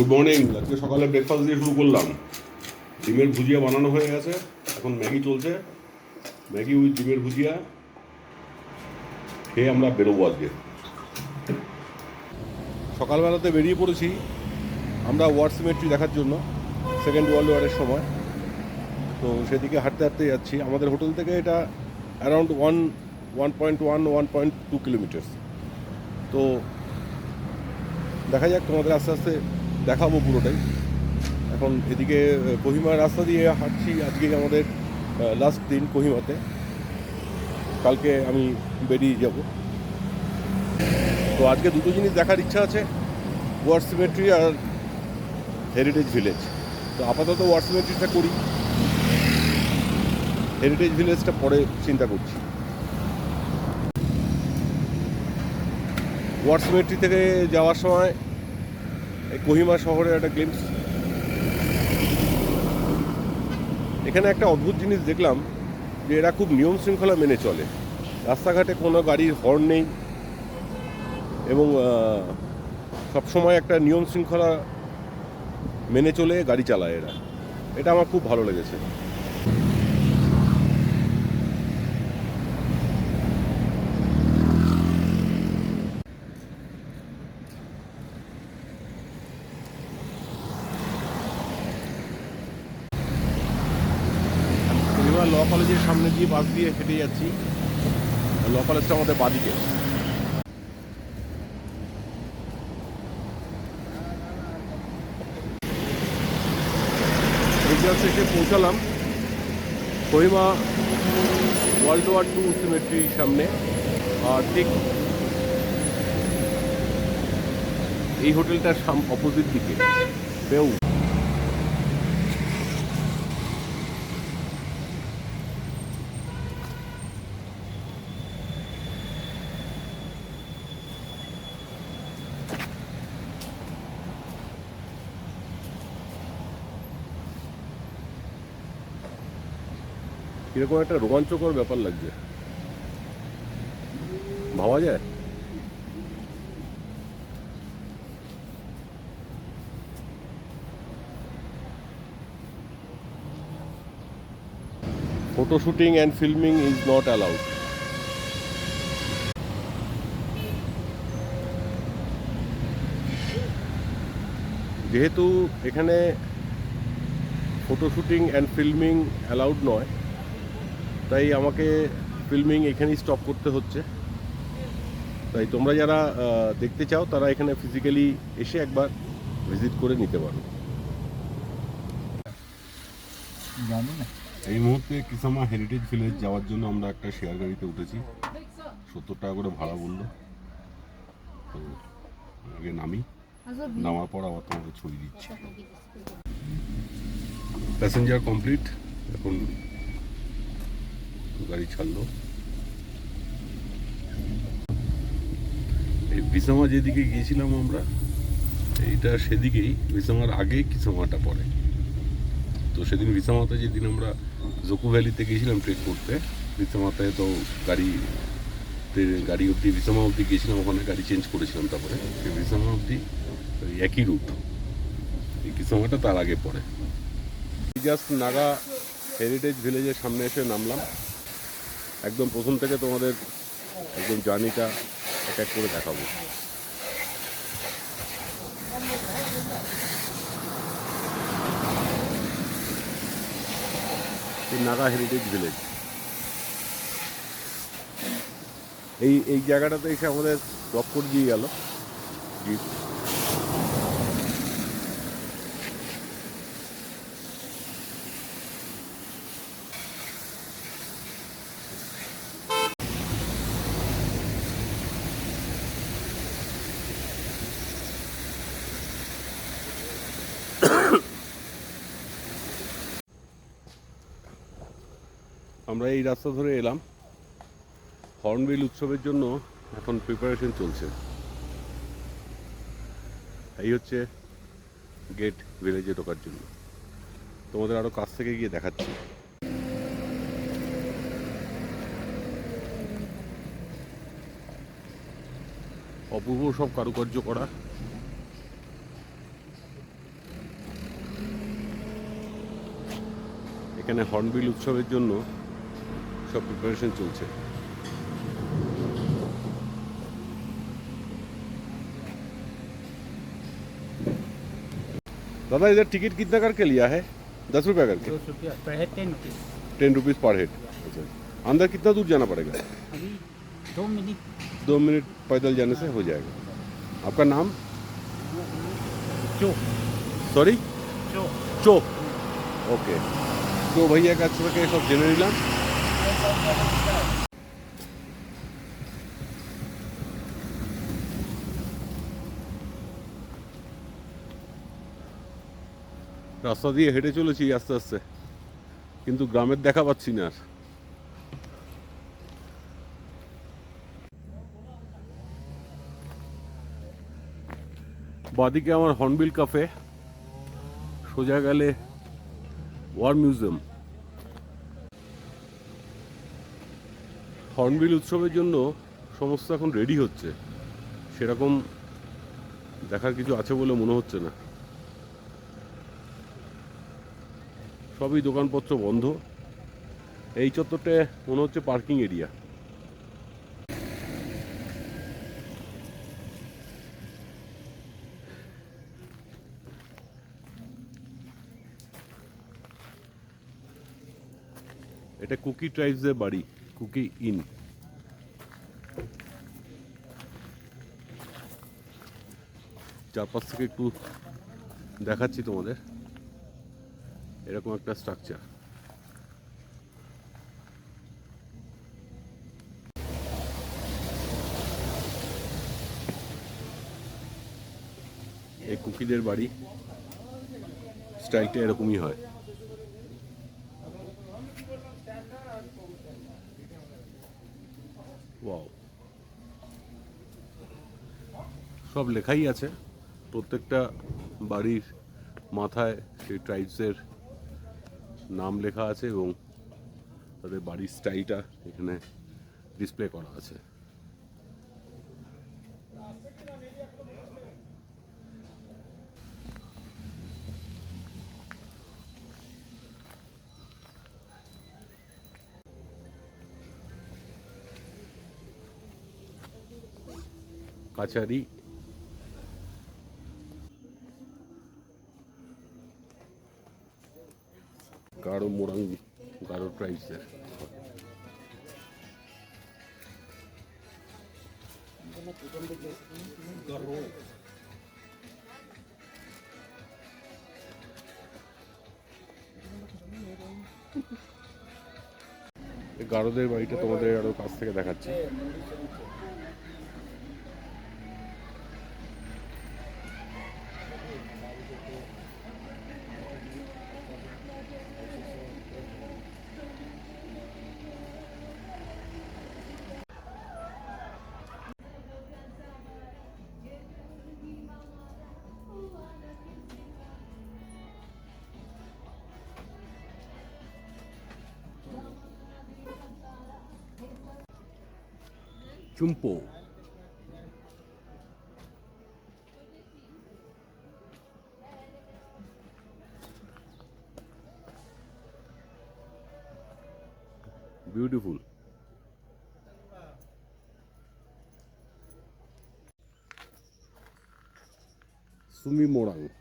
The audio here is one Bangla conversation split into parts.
গুড মর্নিং আজকে সকালে ব্রেকফাস্ট দিয়ে শুরু করলাম। ডিমের ভুজিয়া বানানো হয়ে গেছে। এখন ম্যাগি চলছে। ম্যাগি উইথ ডিমের ভুজিয়া। খেয়ে আমরা বেরোবো আজকে। সকালবেলাতে বেরিয়ে পড়েছি আমরা ওয়ার সিমেট্রি দেখার জন্য সেকেন্ড ওয়ার্ল্ড ওয়ারের সময়। তো সেদিকে হাঁটতে হাঁটতে যাচ্ছি। আমাদের হোটেল থেকে এটা around one one point one one point two kilometre তো দেখা যাক তোমাদের আস্তে আস্তে দেখাবো পুরোটাই। এখন এদিকে কোহিমার রাস্তা দিয়ে হাঁটছি আজকে আমাদের লাস্ট দিন কহিমাতে। কালকে আমি বেরিয়ে যাব। তো আজকে দুটো জিনিস দেখার ইচ্ছা আছে ওয়ার সিমেট্রি আর হেরিটেজ ভিলেজ তো আপাতত ওয়ার সিমেট্রিটা করি। হেরিটেজ ভিলেজটা পরে চিন্তা করছি। ওয়ার সিমেট্রি থেকে যাওয়ার সময় এই কোহিমা শহরের একটা গ্লিমস এখানে একটা অদ্ভুত জিনিস দেখলাম যে এরা খুব নিয়ম শৃঙ্খলা মেনে চলে। রাস্তাঘাটে কোনো গাড়ির হর্ন নেই এবং সব সবসময় একটা নিয়ম শৃঙ্খলা মেনে চলে গাড়ি চালায় এরা। এটা আমার খুব ভালো লেগেছে কোহিমা ল কলেজের সামনে দিয়ে বাস দিয়ে হেঁটে যাচ্ছি। ল কলেজটা আমাদের বাদিকে। জাস্ট এসে পৌঁছালাম কোহিমা ওয়ার্ল্ড ওয়ার টু সিমেট্রির সামনে। আর ঠিক এই হোটেলটার অপোজিট দিকে। পেউ এরকম একটা রোমাঞ্চকর ব্যাপার লাগছে। ভাবা যায়? Photo shooting and filming is not allowed যেহেতু এখানে photo shooting and filming allowed নয় তাই আমাকে ফিল্মিং এখানেই স্টপ করতে হচ্ছে। তাই তোমরা যারা দেখতে চাও তারা এখানে ফিজিক্যালি এসে একবার ভিজিট করে নিতে পারো। না? এই মুহূর্তে কিসামা হেরিটেজ ভিলেজ যাওয়ার জন্য আমরা একটা শেয়ার গাড়িতে উঠেছি। সত্তর টাকা করে ভাড়া বলল। তো আগে নামি নামার পর আবার তোমাকে ছবি দিচ্ছি। প্যাসেঞ্জার কমপ্লিট এখন গাড়ি ছাড়লো। এই বিসামা যেদিকে গিয়েছিলাম আমরা, এইটা সেদিকেই বিসামার আগে কিসামাটা পড়ে। তো সেদিন বিসামাতে যেদিন আমরা জোকু ভ্যালিতে গিয়েছিলাম ট্রেক করতে বিসামাতে তো গাড়ি গাড়ি অবধি বিসামা অবধি গিয়েছিলাম, ওখানে গাড়ি চেঞ্জ করেছিলাম তারপরে। সেই বিসামা অবধি একই রুট এই কিসামাটা তার আগে পড়ে। জাস্ট নাগা হেরিটেজ ভিলেজের সামনে এসে নামলাম। একদম প্রথম থেকে তোমাদের একদম জার্নিটা এক এক করে দেখাবো। নাগা হেরিটেজ ভিলেজ এই এই জায়গাটাতে এসে আমাদের ড্রপ করে দিয়ে গেল। জিপ আমরা এই রাস্তা ধরে এলাম। হর্নবিল উৎসবের জন্য এখন প্রিপারেশন চলছে। এই হচ্ছে গেট ভিলেজে ঢোকার জন্য। তোমাদের আরও কাছ থেকে গিয়ে দেখাচ্ছি। অপূর্ব সব কারুকার্য করা। এখানে হর্নবিল উৎসবের জন্য সব প্রিপারেশন চলছে दादा इधर टिकट कितना करके लिया है दस रुपया करके दो सौ रुपया पर है ten rupees ten rupees per head अच्छा अंदर कितना दूर जाना पड़ेगा अभी दो मिनट दो मिनट पैदल जाने से हो जाएगा आपका नाम चो সরি चो চো ওকে তো ভাইয়া কাছ থেকে সব জেনে নিলাম রাস্তা দিয়ে হেঁটে চলেছি আস্তে আস্তে, কিন্তু গ্রামের দেখা পাচ্ছি না আর। বাদিকে আমার হর্নবিল কাফে সোজা গেলে ওয়ার মিউজিয়াম। হর্নবিল উৎসবের জন্য সমস্ত এখন রেডি হচ্ছে। সেরকম দেখার কিছু আছে বলে মনে হচ্ছে না। সবই দোকানপত্র বন্ধ। এই চত্বরটা মনে হচ্ছে পার্কিং এরিয়া এটা কুকি ট্রাইবসের বাড়ি। কুকি ইন চারপাশ থেকে একটু দেখাচ্ছি তোমাদের। এরকম একটা স্ট্রাকচার এই কুকিদের বাড়ি স্টাইলটা এরকমই হয়। ওয়াও সব লেখাই আছে। প্রত্যেকটা বাড়ির মাথায় সেই ট্রাইবসের নাম লেখা আছে এবং তাদের বাড়ির স্টাইলটা এখানে ডিসপ্লে করা আছে। কাছারি গাঢ় মোরাং গাঢ় ট্রাইবসের এই গারোদের বাড়িটা তোমাদের আরও কাছ থেকে দেখাচ্ছি। 균보 beautiful 수미모랑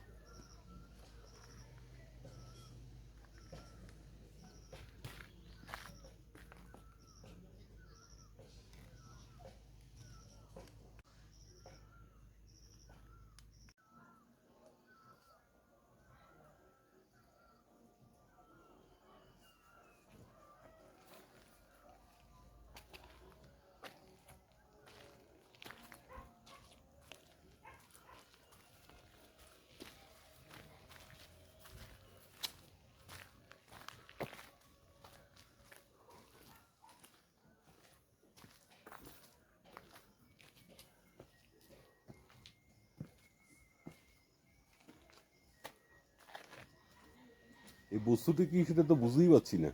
এই বস্তুটি কি সেটা তো বুঝতেই পারছি না।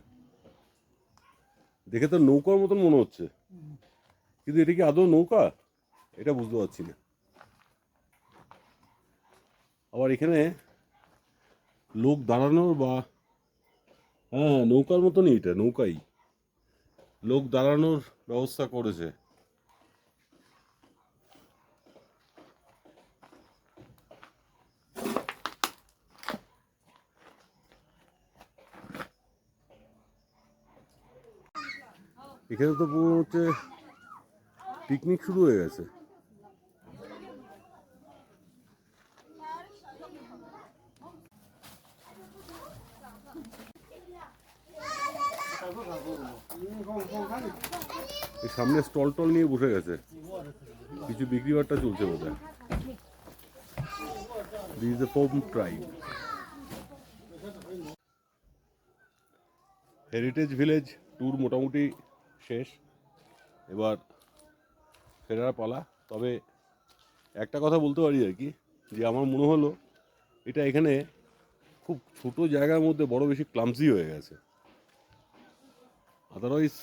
দেখে তো নৌকার মতন মনে হচ্ছে। কিন্তু এটা কি আদৌ নৌকা? এটা বুঝতে পারছি না। আবার এখানে লোক দাঁড়ানোর বা হ্যাঁ নৌকার মতনই এটা, নৌকাই। লোক দাঁড়ানোর ব্যবস্থা করেছে। এখানে তো পুরো হচ্ছে পিকনিক শুরু হয়ে গেছে। সামনে স্টল টল নিয়ে বসে গেছে। কিছু বিক্রি বাট্টা চলছে বোধ হয় is from heritage village tour মোটামুটি শেষ। এবার ফেরার পালা। তবে একটা কথা বলতে পারি আর কি, যে আমার মনে হলো এটা এখানে খুব ছোট জায়গার মধ্যে বড় বেশি ক্লামসি হয়ে গেছে। আদারওয়াইজ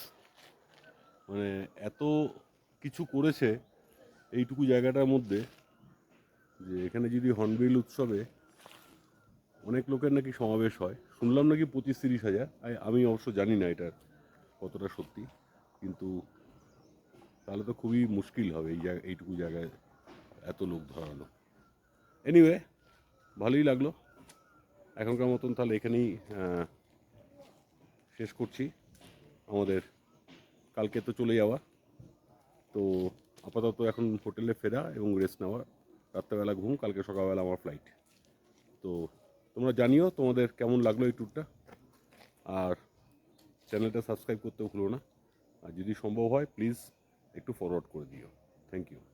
মানে এত কিছু করেছে এইটুকু জায়গাটার মধ্যে যে এখানে যদি হর্নবিল উৎসবে অনেক লোকের নাকি সমাবেশ হয়। শুনলাম নাকি পঁচিশ তিরিশ হাজার। আমি অবশ্য জানি না এটার কতটা সত্যি। কিন্তু তাহলে তো খুবই মুশকিল হবে এই জায়গা এইটুকু জায়গায় এত লোক ধরানো। এনিওয়ে ভালোই লাগল। এখনকার মতন তাহলে এখানেই শেষ করছি। আমাদের কালকে তো চলে যাওয়া। তো আপাতত এখন হোটেলে ফেরা এবং রেস্ট নেওয়া। রাত্রেবেলা ঘুম, কালকে সকালবেলা আমার ফ্লাইট তো তোমরা জানিও তোমাদের কেমন লাগল এই ট্যুরটা আর চ্যানেলটা সাবস্ক্রাইব করতেও ভুলো না। আর যদি সম্ভব হয় প্লিজ একটু ফরওয়ার্ড করে দিও। Thank you